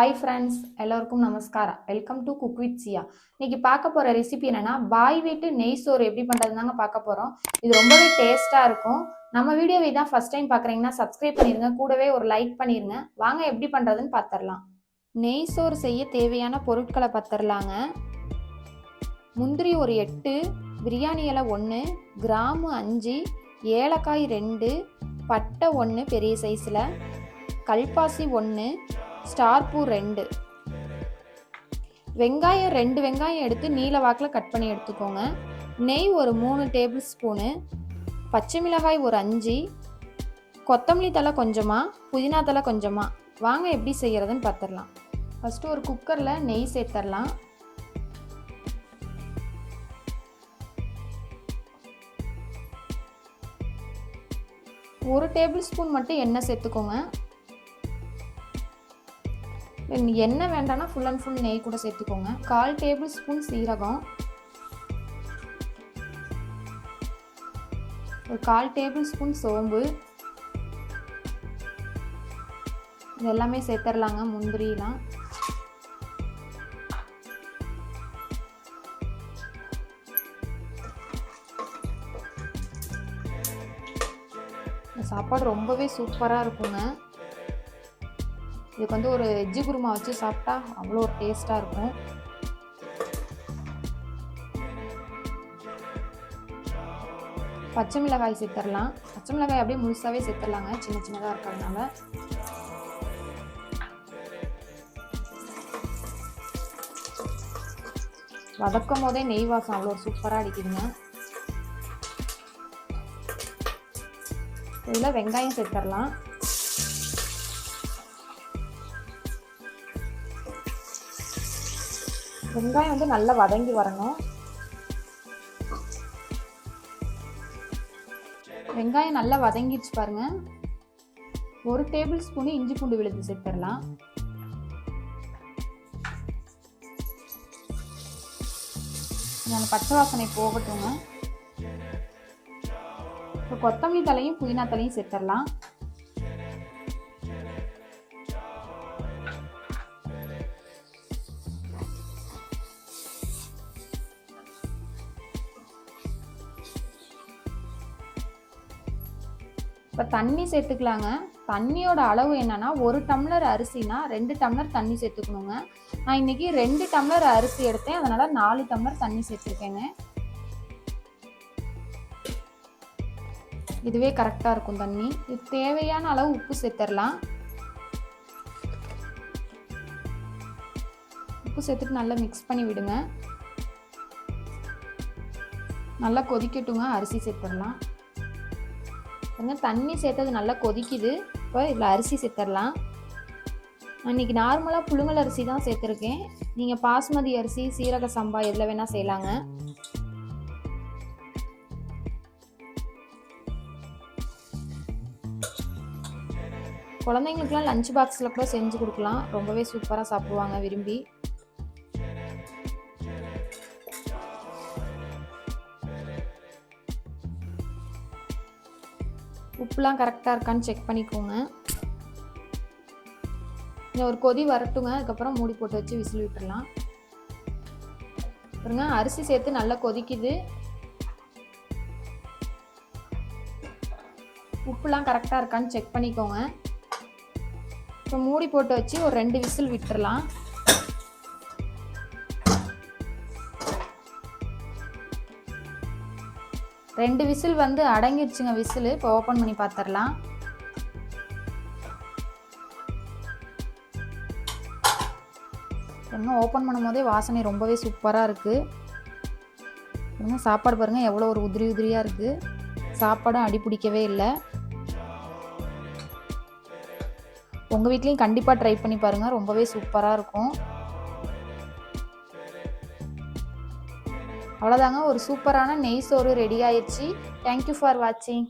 Hi friends எல்லோருக்கும் நமஸ்காரம். Welcome to cook with Sia இன்னைக்கு பார்க்க போகிற ரெசிபி என்னன்னா பாய் வீட்டு நெய் சோறு எப்படி பண்ணுறதுனாங்க பார்க்க போகிறோம் இது ரொம்பவே டேஸ்ட்டாக இருக்கும். நம்ம வீடியோவை தான் ஃபர்ஸ்ட் டைம் பார்க்குறீங்கன்னா சப்ஸ்கிரைப் பண்ணிடுங்க கூடவே ஒரு லைக் பண்ணிடுங்க வாங்க எப்படி பண்ணுறதுன்னு பார்த்துடலாம். நெய் சோறு செய்ய தேவையான பொருட்களை பார்த்துடலாங்க. முந்திரி ஒரு எட்டு பிரியாணி இலை ஒன்று கிராமு அஞ்சு ஏலக்காய் ரெண்டு பட்டை ஒன்று பெரிய சைஸில் கல்பாசி ஒன்று ஸ்டார் பூ ரெண்டு. வெங்காயம் ரெண்டு வெங்காயம் எடுத்து நீல வாக்கில் கட் பண்ணி எடுத்துக்கோங்க. நெய் ஒரு மூணு டேபிள் ஸ்பூனு. பச்சை மிளகாய் ஒரு அஞ்சு. கொத்தமல்லி தலை கொஞ்சமாக புதினா தலை கொஞ்சமாக வாங்க எப்படி செய்கிறதுன்னு பார்த்துடலாம் ஃபஸ்ட்டு ஒரு குக்கரில் நெய் சேர்த்துடலாம் ஒரு டேபிள் ஸ்பூன் மட்டும் எண்ணெய் சேர்த்துக்கோங்க. எண்ணெய் வேண்டாம்னா ஃபுல் அண்ட் ஃபுல் நெய் கூட சேர்த்துக்கோங்க. கால் டேபிள் ஸ்பூன் சீரகம். ஒரு கால் டேபிள் ஸ்பூன் சோம்பு. இது எல்லாமே சேர்த்துடலாங்க முந்திரிலாம் சாப்பாடு ரொம்பவே சூப்பராக இருக்குங்க. இதுக்கு வந்து ஒரு எஜ்ஜி குருமா வச்சு சாப்பிட்டா அவ்வளோ ஒரு டேஸ்ட்டாக இருக்கும். பச்சை மிளகாய் சேர்த்துடலாம். பச்சை மிளகாய் அப்படியே முழுசாகவே சேர்த்துடலாங்க. சின்ன சின்னதாக இருக்கிறதுனால. வதக்கும் போதே நெய் வாசம் அவ்வளோ சூப்பராக அடிக்குதுங்க. இதில் வெங்காயம் சேர்த்துடலாம். வெங்காயம் வந்து நல்லா வதங்கி வரணும். வெங்காயம் நல்லா வதங்கிடுச்சு பாருங்க. ஒரு டேபிள் ஸ்பூன் இஞ்சி பூண்டு விழுது சேர்த்துடலாம். நான் பச்சை வாசனை போகட்டுங்க. இப்போ கொத்தமல்லி தலையும் புதினா தலையும் சேர்த்துடலாம். இப்போ தண்ணி சேர்த்துக்கலாங்க. தண்ணியோட அளவு என்னன்னா ஒரு டம்ளர் அரிசினா ரெண்டு டம்ளர் தண்ணி சேர்த்துக்கணுங்க. நான் இன்னைக்கு ரெண்டு டம்ளர் அரிசி எடுத்தேன். அதனால நாலு டம்ளர் தண்ணி சேர்த்துருக்கேங்க. இதுவே கரெக்டாக இருக்கும் தண்ணி. இது தேவையான அளவு உப்பு சேர்த்துடலாம் உப்பு சேர்த்துட்டு நல்லா மிக்ஸ் பண்ணி விடுங்க. நல்லா கொதிக்கட்டுங்க. அரிசி சேர்த்துடலாம் பாருங்க தண்ணி சேர்த்தது நல்லா கொதிக்குது. இப்போ இதில் அரிசி சேர்த்துடலாம் நான் இன்றைக்கி நார்மலாக புழுங்கல் அரிசி தான் சேர்த்துருக்கேன். நீங்கள் பாஸ்மதி அரிசி சீரக சம்பா எதில் வேணால் செய்யலாங்க. குழந்தைங்களுக்குலாம் லஞ்ச் பாக்ஸில் கூட செஞ்சு கொடுக்கலாம். ரொம்பவே சூப்பராக சாப்பிடுவாங்க விரும்பி. உப்புலாம் கரெக்டாக இருக்கான்னு செக் பண்ணிக்கோங்க. இந்த ஒரு கொதி வரட்டுங்க. அதுக்கப்புறம் மூடி போட்டு வச்சு விசில் விட்டுடலாம் பாருங்க அரிசி சேர்த்து நல்லா கொதிக்குது. உப்புலாம் கரெக்டாக இருக்கான்னு செக் பண்ணிக்கோங்க. இப்போ மூடி போட்டு வச்சு ஒரு ரெண்டு விசில் விட்டுடலாம் ரெண்டு விசில் வந்து அடங்கிடுச்சுங்க விசில். இப்போ ஓப்பன் பண்ணி பார்த்துடலாம் இன்னும் ஓப்பன் பண்ணும் போதே வாசனை ரொம்பவே சூப்பராக இருக்குது இன்னும் சாப்பாடு பாருங்கள் எவ்வளோ ஒரு உதிரி உதிரியாக இருக்குது சாப்பாடும் அடி பிடிக்கவே இல்லை. உங்கள் வீட்லேயும் கண்டிப்பாக ட்ரை பண்ணி பாருங்கள் ரொம்பவே சூப்பராக இருக்கும். அவ்வளோதாங்க ஒரு சூப்பரான நெய் சோறு ரெடி ஆயிடுச்சு தேங்க்யூ ஃபார் வாட்சிங்